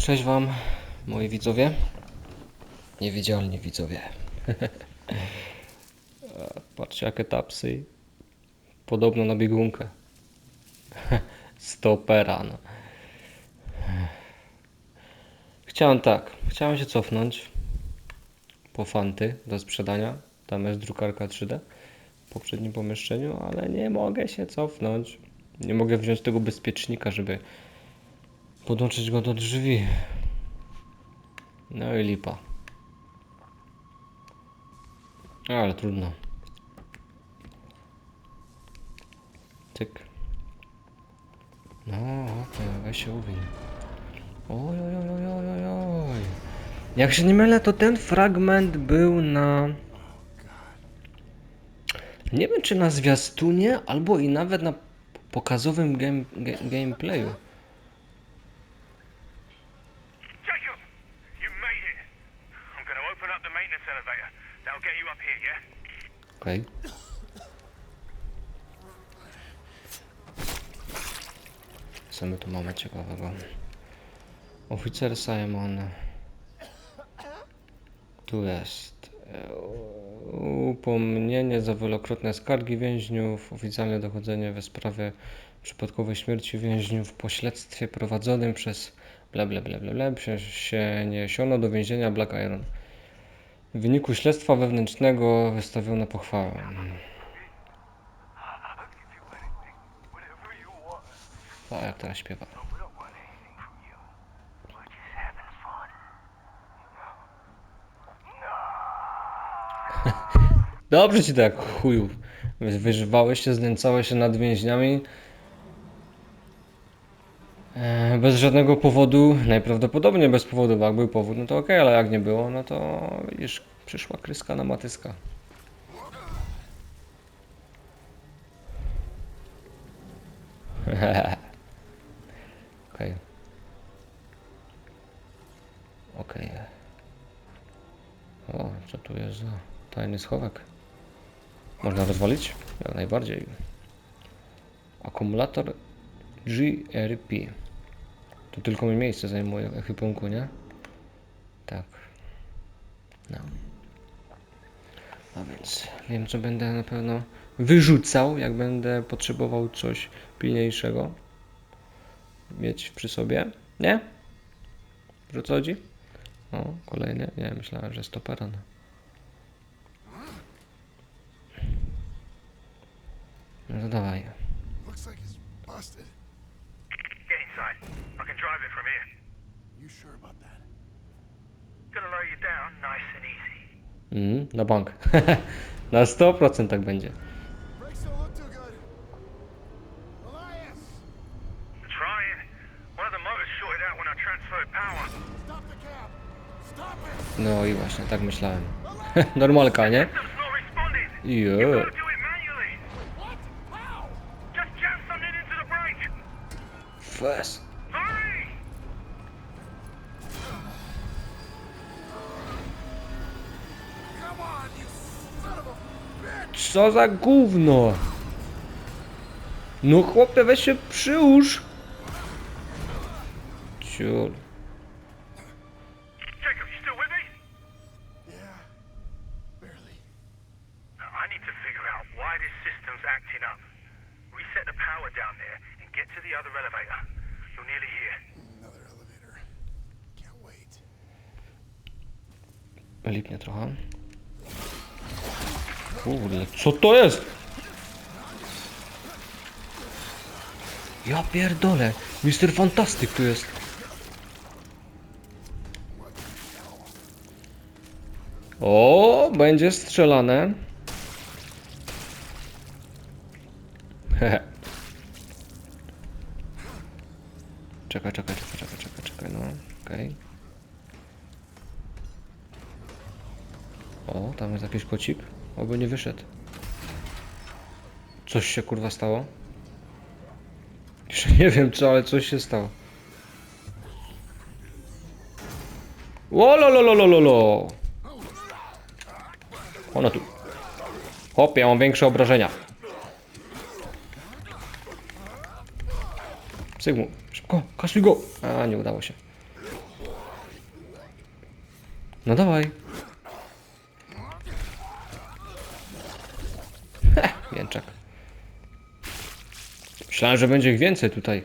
Cześć wam, moi widzowie. Niewidzialni widzowie. Patrzcie jakie tapsy. Podobno na biegunkę. Stopera, no. Chciałem tak, chciałem się cofnąć po fanty do sprzedania. Tam jest drukarka 3D w poprzednim pomieszczeniu, ale nie mogę się cofnąć. Nie mogę wziąć tego bezpiecznika, żeby podłączyć go do drzwi. No i lipa. Ale trudno. Tyk. No, okej, weź się uwin. Oj, oj, oj, oj, oj, oj. Jak się nie mylę, to ten fragment był na... Nie wiem, czy na zwiastunie, albo i nawet na pokazowym game, ga, gameplayu. Jacob, you made it. I'm going to open up the maintenance elevator. That'll get you up here, Okej. Co my tu mamy ciekawego? Oficer Simon. Tu jest. e, Upomnienie za wielokrotne skargi więźniów, oficjalne dochodzenie we sprawie przypadkowej śmierci więźniów po śledztwie prowadzonym przez bla bla bla bla bla przeniesiono do więzienia Black Iron. W wyniku śledztwa wewnętrznego wystawiono pochwałę. A jak teraz śpiewa? Dobrze ci tak, chuju. Wyżywałeś się, znęcałeś się nad więźniami. E, Bez żadnego powodu, najprawdopodobniej bez powodu, bo jak był powód, no to okej, ale jak nie było, no to widzisz, przyszła kryska na matyska. Okej. Okej. O, co tu jest za tajny schowek? Można rozwalić? Jak najbardziej. Akumulator GRP. To tylko mi miejsce zajmuje w ekwipunku, nie? Tak. No. A więc wiem, co będę na pewno wyrzucał, jak będę potrzebował coś pilniejszego mieć przy sobie. Nie? Że co chodzi? O, kolejny. Nie, myślałem, że stopera. No. no to dawaj. Looks like it's busted. Can drive it from here. You sure about that? Gonna lower you down nice and easy. Mm, na bank. na 100% tak będzie. Brakes don't look too good. Elias! Trying. One of the motors shorted out when I transferred power. Stop the cab! Stop it! No i właśnie, tak myślałem. Normalka, nie? System's not responding. Yeah. Gotta do it manually. What? How? Just jam something into the brake. Fes. Co za gówno? No chłopie, weź się przyłóż. Ciul. Lipnie trochę. Kurde, co to jest? Ja pierdolę. Mister Fantastyk tu jest. O, będzie strzelane. Czekaj, czekaj, czekaj, czekaj, czekaj, czekaj, no, okej. O, tam jest jakiś kocik. Oby nie wyszedł. Coś się kurwa stało? Jeszcze nie wiem co, ale coś się stało. Łolololololo! Ona tu. Hop, ja mam większe obrażenia. Sygmu, szybko, kaszluj go! A, nie udało się. No dawaj. Myślałem, że będzie ich więcej tutaj.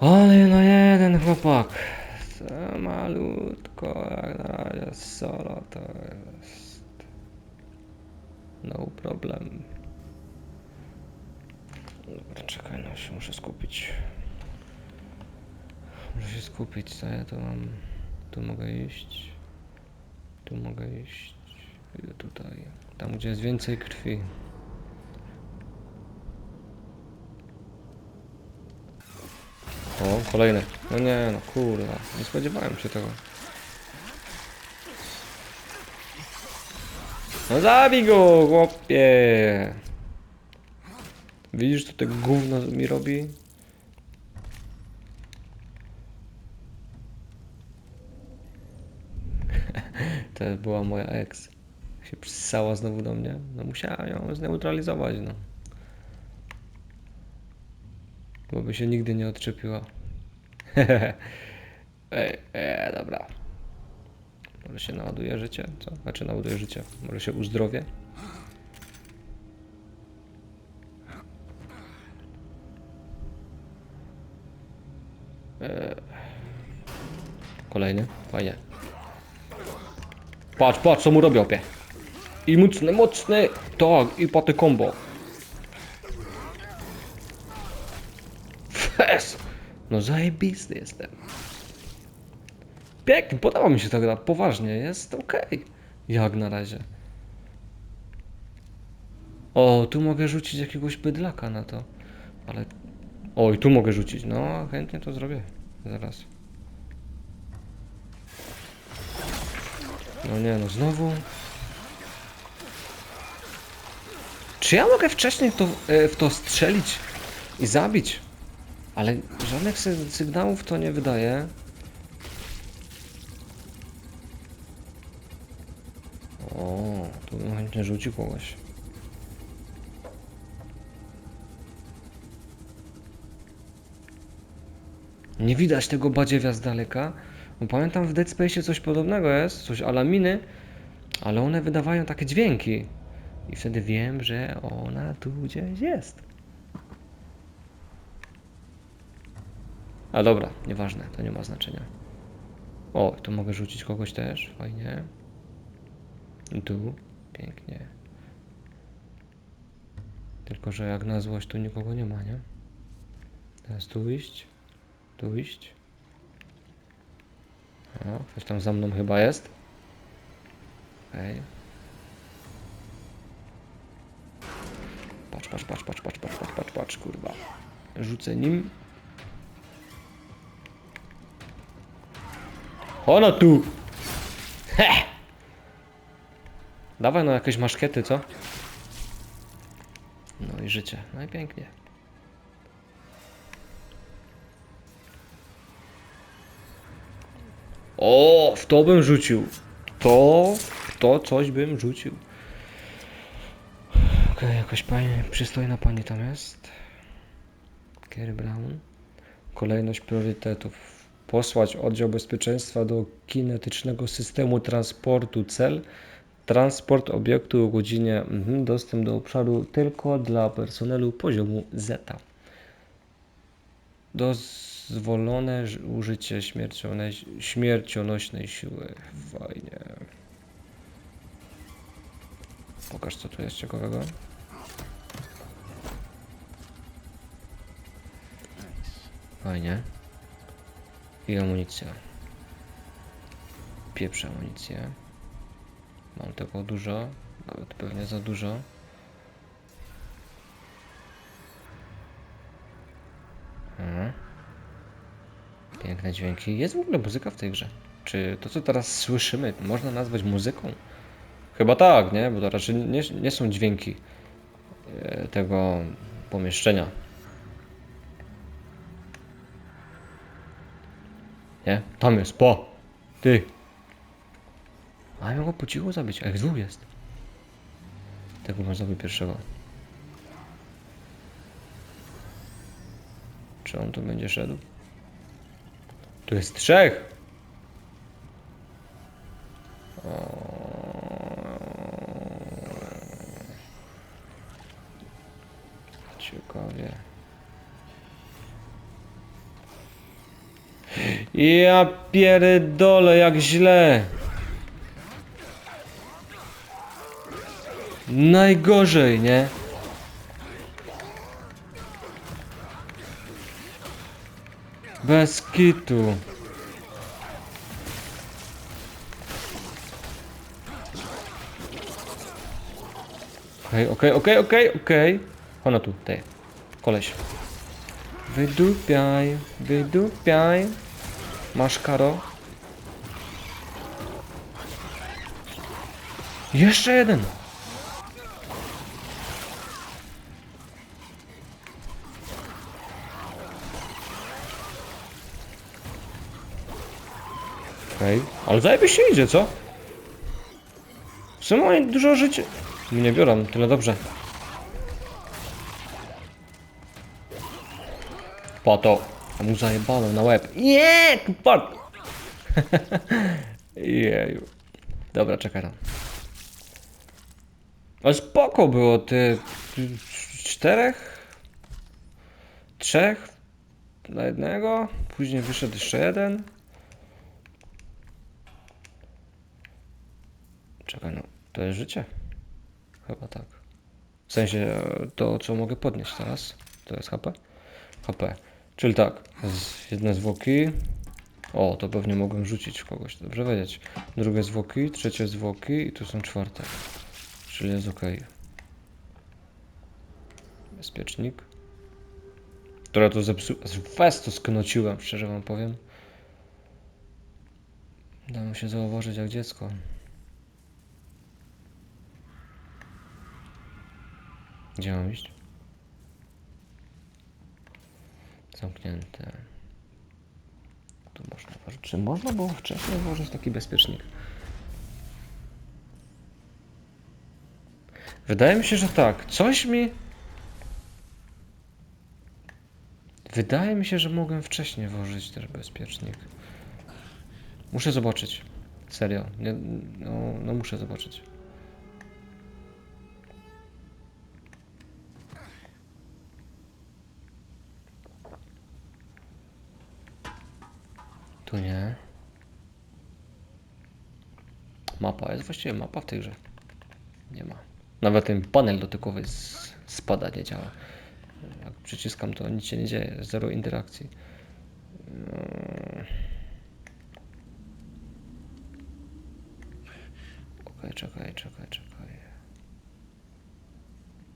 Ale no jeden chłopak. To malutko, jak na razie solo to jest. No problem. Dobra, czekaj, no się muszę skupić. Muszę się skupić, co ja tu mam? Tu mogę iść. Tu mogę iść. Idę tutaj. Tam, gdzie jest więcej krwi. O, kolejny. No nie, no kurwa. Nie spodziewałem się tego. No zabij go, chłopie! Widzisz, co to gówno mi robi? To była moja ex. Się przysała znowu do mnie. No musiałem ją zneutralizować, no. Bo by się nigdy nie odczepiła. Ej, ej, dobra. Może się naładuje życie? Co? Znaczy naładuje życie. Może się uzdrowie? Eee. Kolejny? Fajnie. Patrz, patrz, co mu robię, opie. I mocny, mocny. Tak, i paty combo. Fes! No zajebisty jestem. Pięknie, podoba mi się ta gra, poważnie, jest okej. Jak na razie. O, tu mogę rzucić jakiegoś bydlaka na to. Ale... Oj, tu mogę rzucić, no chętnie to zrobię. Zaraz. No nie, no znowu. Czy ja mogę wcześniej to, e, w to strzelić i zabić? Ale żadnych sy sygnałów to nie wydaje. O, tu bym chętnie rzucił kogoś. Nie widać tego badziewia z daleka. Bo pamiętam w Dead Space coś podobnego jest, coś alaminy, ale one wydawają takie dźwięki. I wtedy wiem, że ona tu gdzieś jest. A dobra, nieważne, to nie ma znaczenia. O, tu mogę rzucić kogoś też, fajnie. Tu, pięknie. Tylko, że jak na złość tu nikogo nie ma, nie? Teraz tu iść, tu iść. O, ktoś tam za mną chyba jest. Okej. Patrz, patrz, patrz, patrz, patrz, patrz, patrz, patrz, patrz, kurwa. Rzucę nim. Ono tu! He! Dawaj no jakieś maszkiety, co? No i życie. No i pięknie. O, w to bym rzucił. To, w to coś bym rzucił. Okej, jakaś pani, przystojna pani tam jest. Kerry Brown. Kolejność priorytetów. Posłać oddział bezpieczeństwa do kinetycznego systemu transportu cel. Transport obiektu o godzinie. Mhm, dostęp do obszaru tylko dla personelu poziomu Z. Dozwolone użycie śmiercionoś- śmiercionośnej siły. Fajnie. Pokaż co tu jest ciekawego. Fajnie. I amunicja. Pieprz amunicję. Mam tego dużo, nawet pewnie za dużo. Mhm. Piękne dźwięki. Jest w ogóle muzyka w tej grze. Czy to, co teraz słyszymy, można nazwać muzyką? Chyba tak, nie? Bo to raczej nie, nie są dźwięki e, tego pomieszczenia. Nie? Tam jest, po! Ty! A ja go po cichu zabić, a ich dwóch jest. Tego można zabić pierwszego. Czy on tu będzie szedł? Tu jest trzech! Ciekawie. Ja pierdolę, jak źle. Najgorzej, nie? Bez kitu. Okej, okej, okej, okej, okej. Ona tu, ty. Koleś. Wydupiaj, wydupiaj. Masz karo. Jeszcze jeden. Okej, ale zajebiście idzie, co? W sumie dużo życia... Nie biorą, tyle dobrze. Po to. A mu zajebano na łeb. Nie, pan. Jeju. Dobra, czekaj tam. Ale spoko było, ty... Czterech? Trzech? Na jednego? Później wyszedł jeszcze jeden. Czekaj, no. To jest życie. Chyba tak. W sensie e, to, co mogę podnieść teraz. To jest HP. HP. Czyli tak, jedne zwłoki. O, to pewnie mogłem rzucić w kogoś, dobrze wiedzieć. Drugie zwłoki, trzecie zwłoki i tu są czwarte. Czyli jest ok. Bezpiecznik. Która to zepsuła. Fest to sknociłem, szczerze wam powiem. Dało się zauważyć jak dziecko. Gdzie mam iść? Zamknięte. Tu można włożyć. Czy można było wcześniej włożyć taki bezpiecznik? Wydaje mi się, że tak. Coś mi. Wydaje mi się, że mogłem wcześniej włożyć też bezpiecznik. Muszę zobaczyć. Serio. No, no muszę zobaczyć. Tu nie. Mapa jest właściwie mapa w tej. Nie ma. Nawet ten panel dotykowy spada, nie działa. Jak przyciskam to nic się nie dzieje, zero interakcji. Mm. Okej, czekaj, czekaj, czekaj.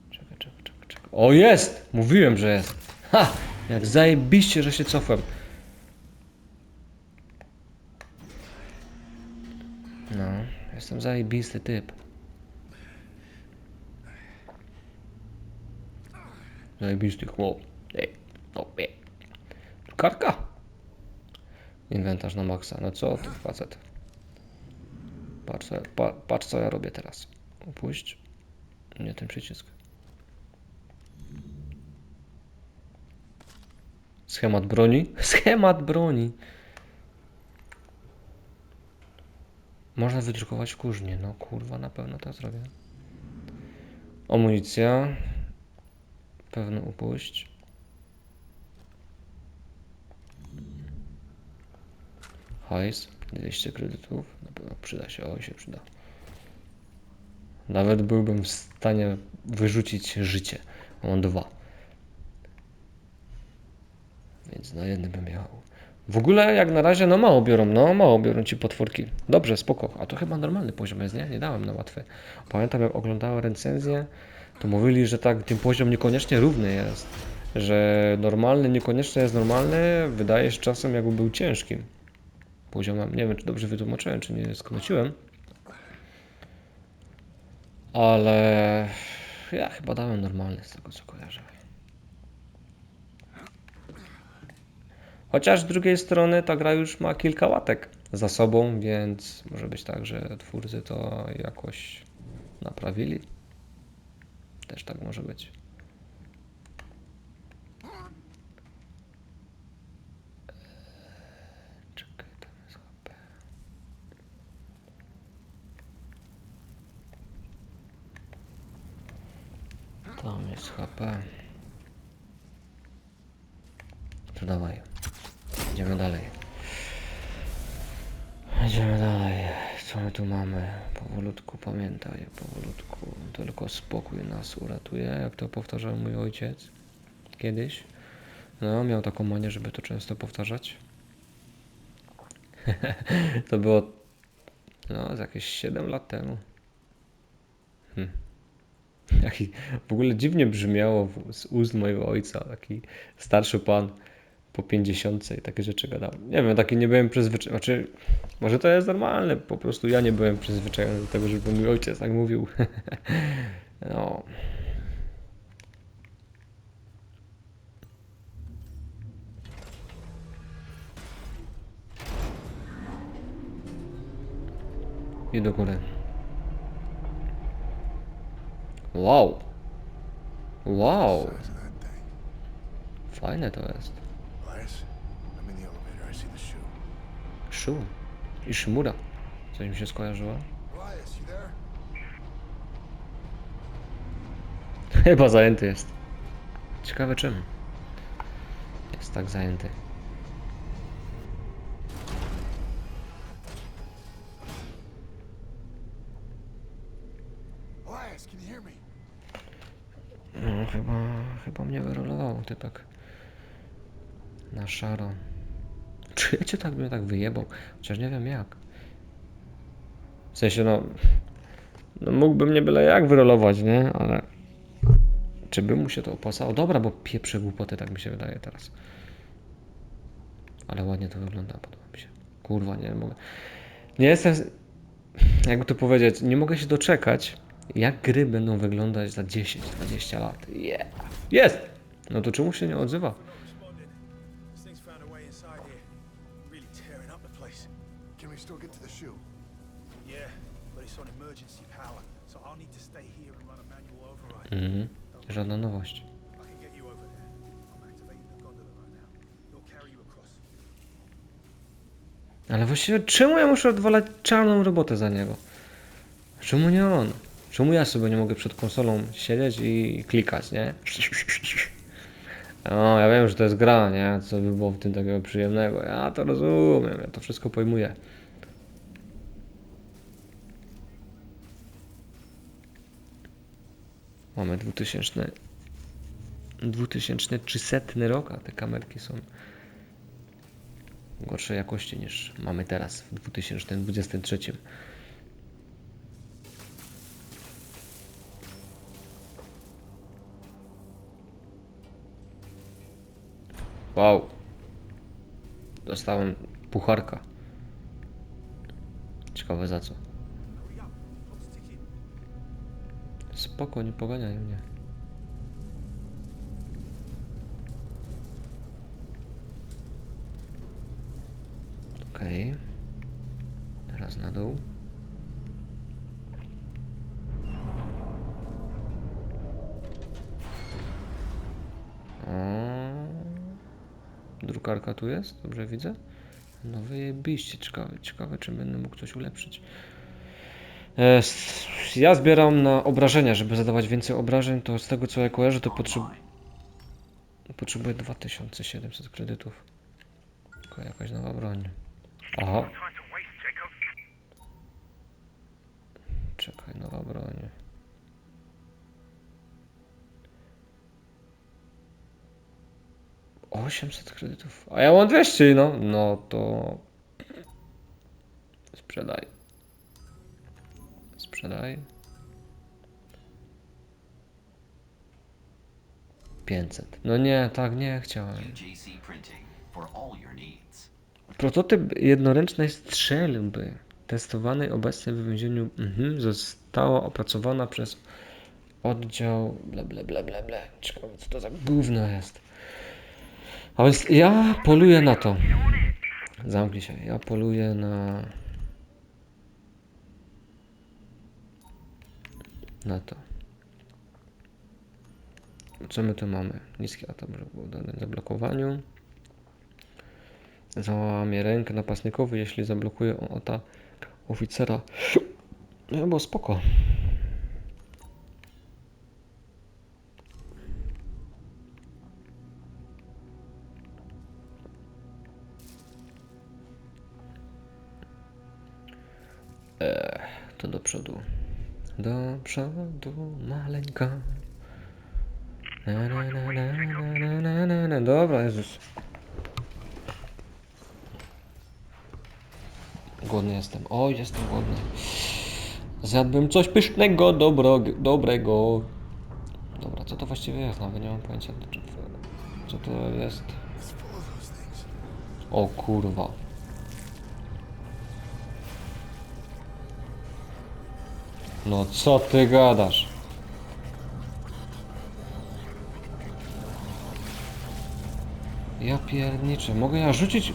Czekaj, czekaj, czekaj, czekaj. O jest! Mówiłem, że jest. Ha! Jak zajebiście, że się cofłem. No, jestem zajebisty typ. Zajebisty chłop. Ej, no, ej. Kartka. Inwentarz na maksa. No co ty facet? Patrz co, ja, pa, patrz co ja robię teraz. Opuść. Nie ten przycisk. Schemat broni. Schemat broni. Można wydrukować kurznie. No kurwa, na pewno to zrobię. Amunicja. Pewno upuść. Hajs. 200 kredytów. Na pewno przyda się. Oj, się przyda. Nawet byłbym w stanie wyrzucić życie. Mam dwa. Więc na jednym bym jechał. W ogóle jak na razie no mało biorą, no mało biorą ci potwórki. Dobrze, spoko. A to chyba normalny poziom jest, nie? Nie dałem na łatwy. Pamiętam jak oglądałem recenzję, to mówili, że tak ten poziom niekoniecznie równy jest. Że normalny niekoniecznie jest normalny, wydaje się czasem jakby był ciężkim poziomem. Nie wiem czy dobrze wytłumaczyłem, czy nie skróciłem. Ale ja chyba dałem normalny z tego co kojarzę. Chociaż z drugiej strony ta gra już ma kilka łatek za sobą, więc może być tak, że twórcy to jakoś naprawili. Też tak może być. Tam jest HP. To dawaj. Idziemy dalej. Idziemy dalej. Co my tu mamy? Powolutku, pamiętaj, powolutku. Tylko spokój nas uratuje, jak to powtarzał mój ojciec kiedyś. No, miał taką manię, żeby to często powtarzać. to było no, z jakieś 7 lat temu. Hm. Jaki w ogóle dziwnie brzmiało z ust mojego ojca, taki starszy pan po 50 i takie rzeczy gadał. Nie wiem, taki nie byłem przyzwyczajony. Znaczy, może to jest normalne, po prostu ja nie byłem przyzwyczajony do tego, żeby mój ojciec tak mówił. no. I do góry. Wow. Wow. Fajne to jest. Szu. I Szymura. Coś mi się skojarzyło? Chyba zajęty jest. Ciekawe czym. Jest tak zajęty. No, chyba, chyba mnie wyrolował typek. Na szaro. Czy ja cię tak mnie tak wyjebał? Chociaż nie wiem jak. W sensie no... No mógłbym nie byle jak wyrolować, nie? Ale... Czy by mu się to opłacało? Dobra, bo pieprze głupoty, tak mi się wydaje teraz. Ale ładnie to wygląda, podoba mi się. Kurwa, nie mogę. Nie jestem... Jakby to powiedzieć, nie mogę się doczekać, jak gry będą wyglądać za 10-20 lat. Yeah. Jest! No to czemu się nie odzywa? Carry you across. Ale właściwie czemu ja muszę odwalać czarną robotę za niego? Czemu nie on? Czemu ja sobie nie mogę przed konsolą siedzieć i klikać, nie? No, ja wiem, że to jest gra, nie? Co by było w tym takiego przyjemnego. Ja to rozumiem, ja to wszystko pojmuję. Mamy 2000 2300 rok, a te kamerki są gorszej jakości niż mamy teraz w 2023. Wow. Dostałem pucharka. Ciekawe za co. Spoko, nie poganiaj mnie. Okej. Teraz na dół. O. Drukarka tu jest? Dobrze widzę? No wyjebiście, ciekawe, ciekawe czy będę mógł coś ulepszyć. E, Ja zbieram na obrażenia, żeby zadawać więcej obrażeń, to z tego co ja kojarzę, to potrzeb... potrzebuję 2700 kredytów. Tylko jakaś nowa broń. Aha, czekaj, nowa broń. Osiemset kredytów. A ja mam 200, no. No to... Sprzedaj. Sprzedaj. 500. No nie, tak nie chciałem. Prototyp jednoręcznej strzelby testowanej obecnie w więzieniu mhm, została opracowana przez oddział ble ble ble ble ble. Ciekawe co to za gówno jest. A więc ja poluję na to. Zamknij się. Ja poluję na... na to. Co my tu mamy? Niski atak był dany zablokowaniu. Załamie rękę napastnikowi, jeśli zablokuje on atak oficera. No było spoko. Ech, to do przodu. Do przodu, maleńka. Na, na, na, na, na, na, na, na. Dobra, Jezus. Głodny jestem. Oj, jestem głodny. Zjadłbym coś pysznego, dobro, dobrego. Dobra, co to właściwie jest? Nawet nie mam pojęcia, co to jest. O kurwa. No co ty gadasz? Ja pierniczę, mogę ja rzucić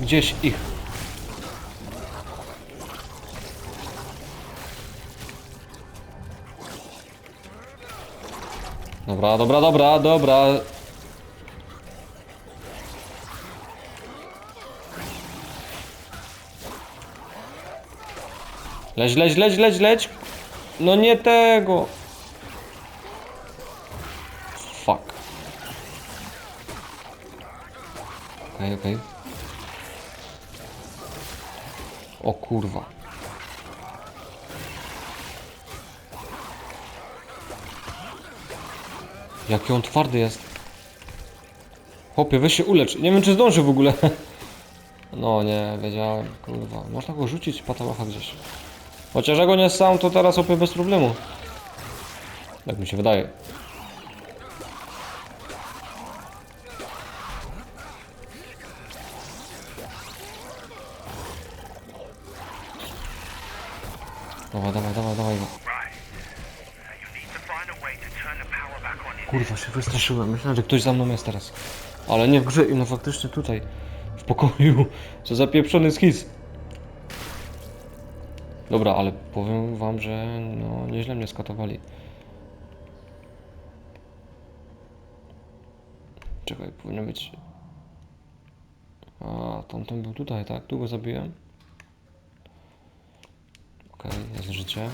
gdzieś ich? Dobra, dobra, dobra, dobra. Leć, leć, leć, leć, leć. No nie tego. Fuck. Okej, okej. O kurwa. Jaki on twardy jest. Chłopie, weź się ulecz. Nie wiem, czy zdąży w ogóle. No nie, wiedziałem, kurwa. Można go rzucić patałacha gdzieś. Chociaż on jest sam, to teraz opie bez problemu. Tak mi się wydaje. Dawaj, dawaj, dawaj, dawaj go. Kurwa, się wystraszyłem. Myślałem, że ktoś za mną jest teraz. Ale nie w grze, no faktycznie tutaj. W pokoju. Co za pieprzony schizm. Dobra, ale powiem wam, że no nieźle mnie skatowali. Czekaj, powinno być... A, tamten był tutaj, tak? Tu go zabiłem. Okej, jest życie.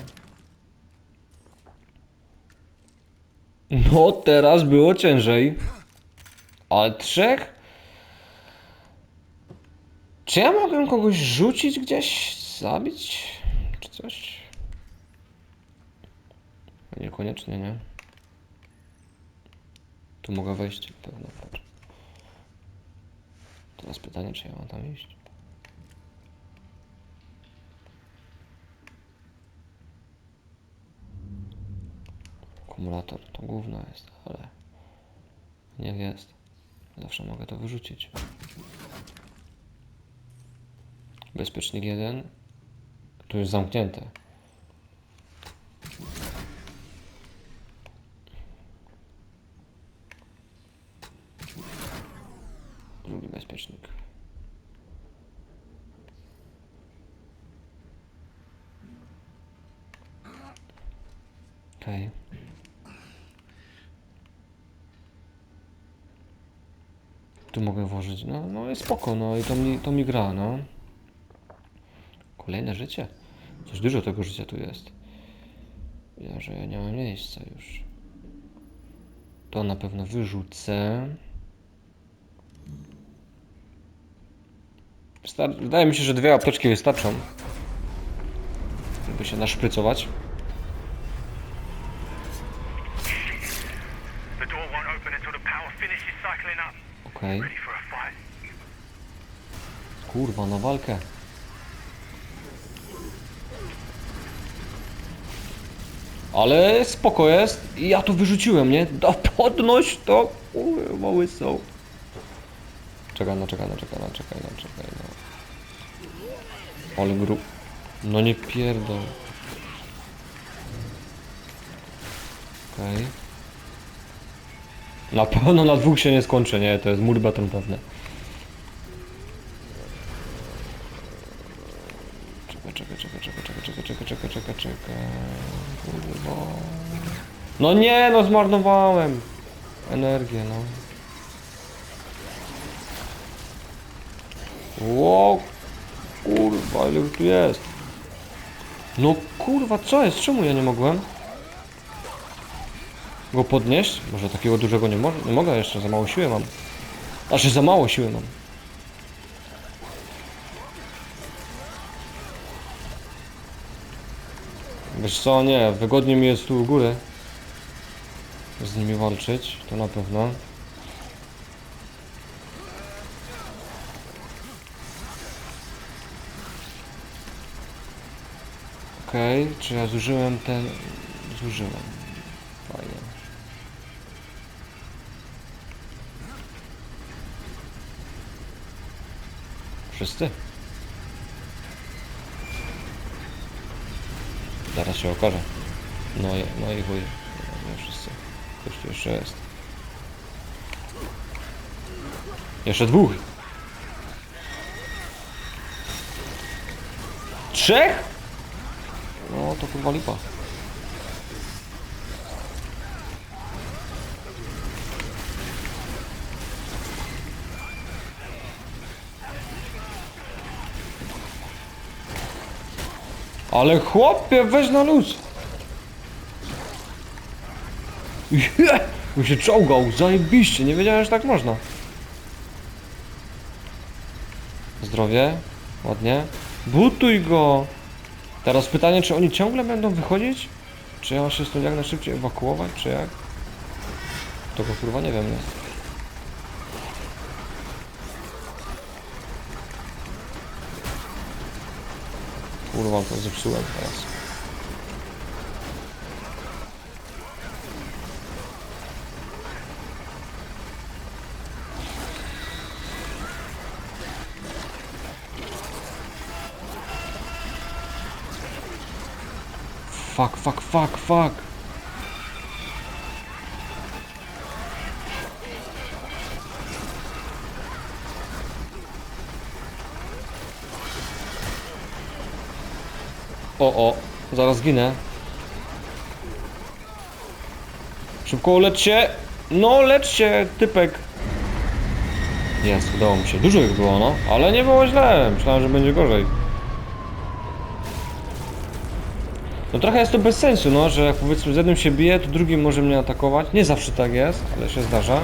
No, teraz było ciężej. Ale trzech? Czy ja mogę kogoś rzucić gdzieś? Zabić? Coś? Niekoniecznie, nie? Tu mogę wejść? Pewno. Teraz pytanie, czy ja mam tam iść? Akumulator to gówno jest, ale niech jest. Zawsze mogę to wyrzucić. Bezpiecznik jeden. Tu jest zamknięte. Drugi bezpiecznik. Okej. Tu mogę włożyć, no, no jest spoko, no i to mi, to mi gra, no. Kolejne życie. Coś dużo tego życia tu jest. Ja, że ja nie mam miejsca już. To na pewno wyrzucę. Wystar- Wydaje mi się, że dwie apteczki wystarczą. Żeby się naszprycować. Okej. Fight? Kurwa, na walkę. Ale spoko jest. I ja to wyrzuciłem, nie? Da podnoś to. Kurwa, łysą. Czekaj, no czekaj, no czekaj, no czekaj, no czekaj, no. Ale gru... No nie pierdol. Okej. Na pewno na dwóch się nie skończy, nie? To jest mur beton pewne. No nie, no zmarnowałem. Energię, no. Ło, kurwa, ile tu jest? No kurwa, co jest? Czemu ja nie mogłem? Go podnieść? Może takiego dużego nie, mo nie mogę jeszcze, za mało siły mam. Znaczy za mało siły mam. Wiesz co, nie, wygodnie mi jest tu u góry z nimi walczyć, to na pewno. Okej, czy ja zużyłem ten... Zużyłem. Fajnie. Wszyscy? Zaraz się okaże. No no i chuj. No, wszyscy. Ktoś tu jeszcze jest. Jeszcze dwóch. Trzech? No to kurwa lipa. Ale chłopie, weź na luz. Je, On się czołgał, zajebiście, nie wiedziałem, że tak można. Zdrowie, ładnie. Butuj go. Teraz pytanie, czy oni ciągle będą wychodzić? Czy ja mam się stąd jak najszybciej ewakuować, czy jak? Tego kurwa nie wiem, nie? Kurwa, to zepsułem teraz. Fuck, fuck, fuck, fuck. O, o, zaraz ginę. Szybko lecz się. No, lecz się, typek. Jest, udało mi się. Dużo ich było, no, ale nie było źle. Myślałem, że będzie gorzej. No trochę jest to bez sensu, no, że jak powiedzmy z jednym się bije, to drugi może mnie atakować. Nie zawsze tak jest, ale się zdarza.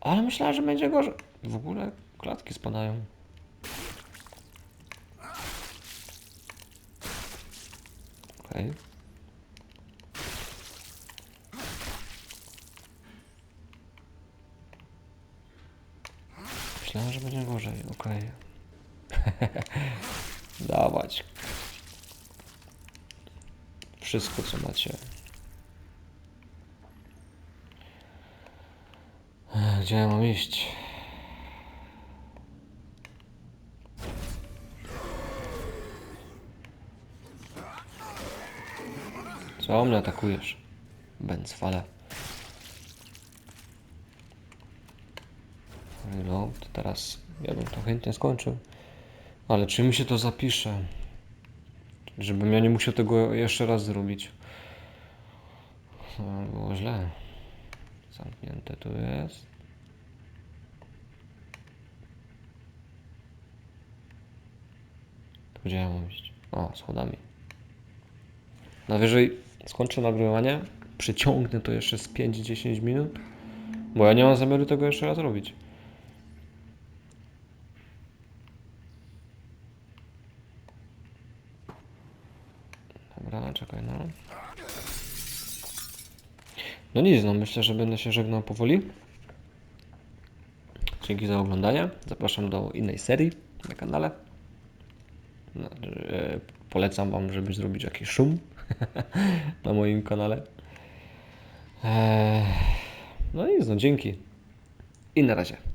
Ale myślałem, że będzie gorzej. W ogóle klatki spadają. Okej. Myślałem, że będzie gorzej, okej. Dawać. Wszystko, co macie. Gdzie ja mam iść? Co mnie atakujesz? Bęcwale. No, to teraz ja bym to chętnie skończył. Ale czy mi się to zapisze? Żebym ja nie musiał tego jeszcze raz zrobić. No, było źle. Zamknięte tu jest. Tu Gdzie ja mam iść? O, schodami. Najwyżej skończę nagrywanie, przyciągnę to jeszcze z 5-10 minut, bo ja nie mam zamiaru tego jeszcze raz robić. Dobra, czekaj, no. No nic, no myślę, że będę się żegnał powoli. Dzięki za oglądanie. Zapraszam do innej serii na kanale. No, e, polecam Wam, żeby zrobić jakiś szum na moim kanale. Eee, no nic, no dzięki. I na razie.